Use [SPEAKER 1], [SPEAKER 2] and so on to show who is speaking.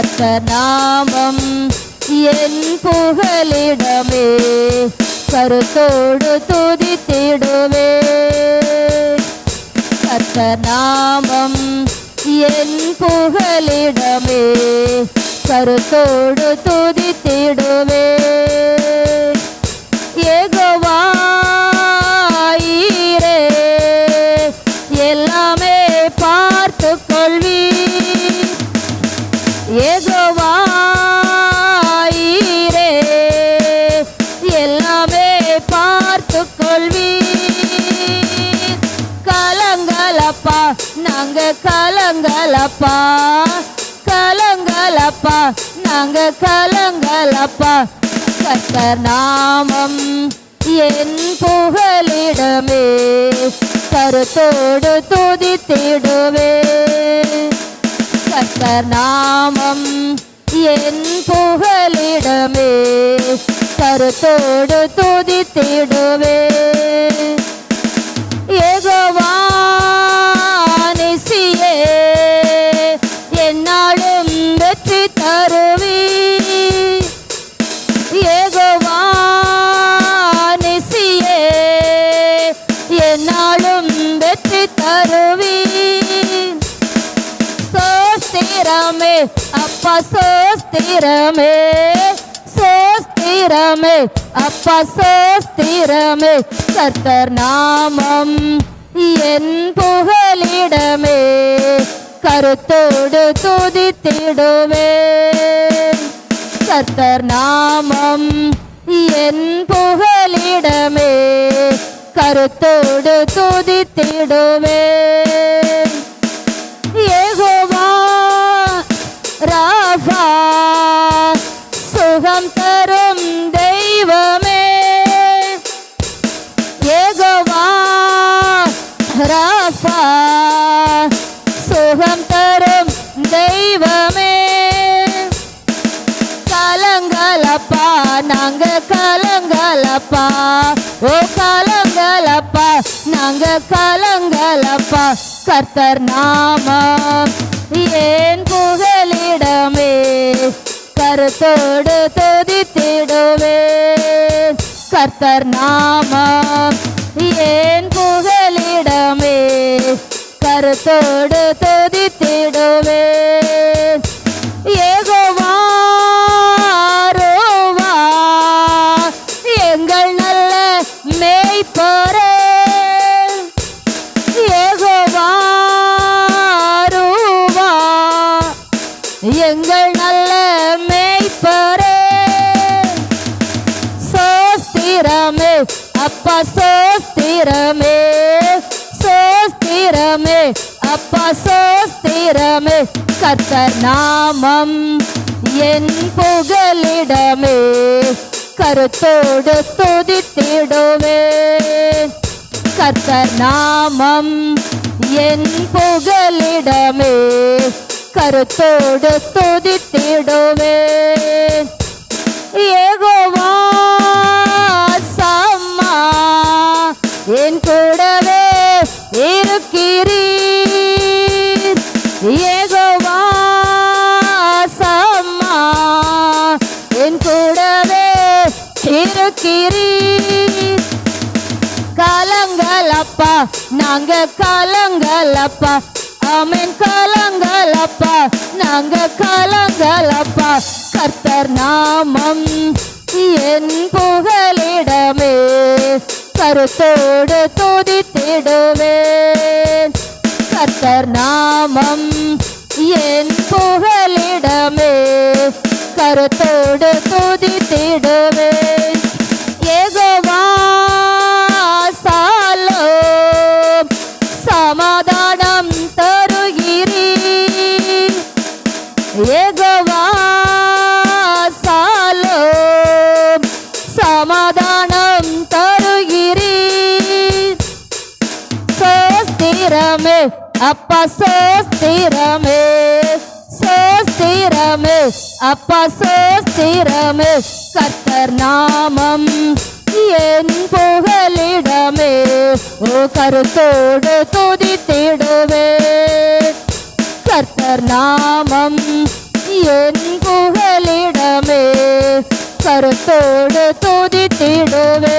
[SPEAKER 1] கர்த்தர் நாமம் என் புகலிடமே கருத்தோடு துதித்திடுவே. கர்த்தர் நாமம் என் புகலிடமே கருத்தோடு துதித்திடுவே. நாங்க கலங்கலப்பா கலங்கலப்பா நாங்க கலங்கலப்பா. கத்தர் நாமம் என் புகலிடமே கருத்தோடு துதித்திடுவே. கத்தர் நாமம் என் புகலிடமே கருத்தோடு துதித்திடுவே. அப்பா சோஸ்திரமே சோஸ்திரமே அப்பா சோஸ்திரமே கர்த்தர் நாமம் என் புகலிடமே. கருத்தோடு துதித்திடுவே. கர்த்தர் நாமம் என் புகலிடமே. கருத்தோடு துதித்திடுவே. தெய்வமே கலங்கலப்பா நாங்க கலங்கலப்பா. ஓ கலங்கலப்பா நாங்க கலங்கலப்பா. கர்த்தர் நாமம் ஏன் புகலிடமே? கருத்தோடு துதித்திடுவே. கர்த்தர் நாமம் ஏன் புகலிடமே? கருத்தோடு அப்பா சோஸ்திரமே கர்த்தர் நாமம். என் புகலிடமே கருத்தோடு துதித்திடுவே கர்த்தர் நாமம் என் புகலிடமே கருத்தோடு துதித்திடுவே இருக்கிறீர் கலங்கலப்பா நாங்க கலங்கலப்பா. ஆமென் கலங்கலப்பா நாங்க கலங்கலப்பா. கர்த்தர் நாமம் என் புகலிடமே கருத்தோடு துதித்திடுவேன். கர்த்தர் நாமம் என் புகலிடமே கருத்தோடு துதித்திடுவேன். சோஸ்திரமே அப்பா சோஸ்திரமே சோஸ்திரமே அப்பா சோஸ்திரமே கத்தர் நாமம் என் புகலிடமே. ஓ கருத்தோடு துதித்திடுவே. கர்த்தர் நாமம் என் புகலிடமே. கருத்தோடு துதித்திடுவே.